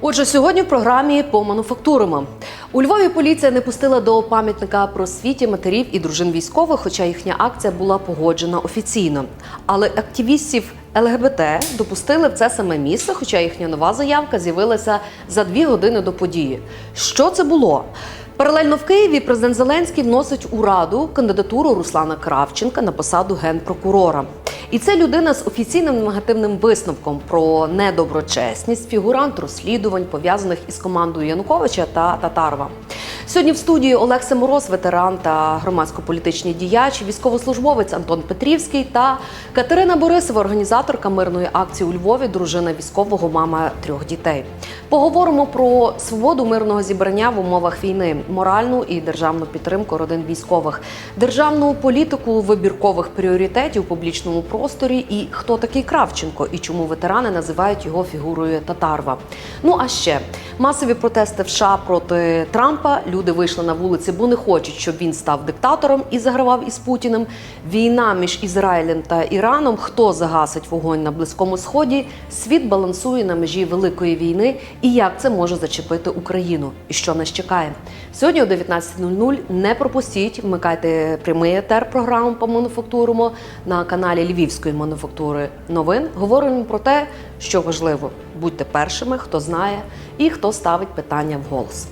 Отже, сьогодні в програмі по мануфактурам. У Львові поліція не пустила до пам'ятника просвіті матерів і дружин військових, хоча їхня акція була погоджена офіційно. Але активістів ЛГБТ допустили в це саме місце, хоча їхня нова заявка з'явилася за дві години до події. Що це було? Паралельно в Києві президент Зеленський вносить у раду кандидатуру Руслана Кравченка на посаду генпрокурора. І це людина з офіційним негативним висновком про недоброчесність, фігурант розслідувань, пов'язаних із командою Януковича та Татарова. Сьогодні в студії Олег Семороз, ветеран та громадсько-політичний діяч, військовослужбовець Антон Петрівський та Катерина Борисова, організаторка мирної акції у Львові, дружина військового, мама трьох дітей. Поговоримо про свободу мирного зібрання в умовах війни, моральну і державну підтримку родин військових, державну політику вибіркових пріоритетів у публічному просторі і хто такий Кравченко і чому ветерани називають його фігурою Татарва. Ну а ще масові протести в США проти Трампа. Люди вийшли на вулиці, бо не хочуть, щоб він став диктатором і загравав із Путіним. Війна між Ізраїлем та Іраном. Хто загасить вогонь на близькому сході? Світ балансує на межі великої війни. І як це може зачепити Україну? І що нас чекає? Сьогодні о 19.00 не пропустіть. Вмикайте прямий етер програму по мануфактурому на каналі Львівської мануфактури новин. Говоримо про те, що важливо. Будьте першими, хто знає і хто ставить питання вголос.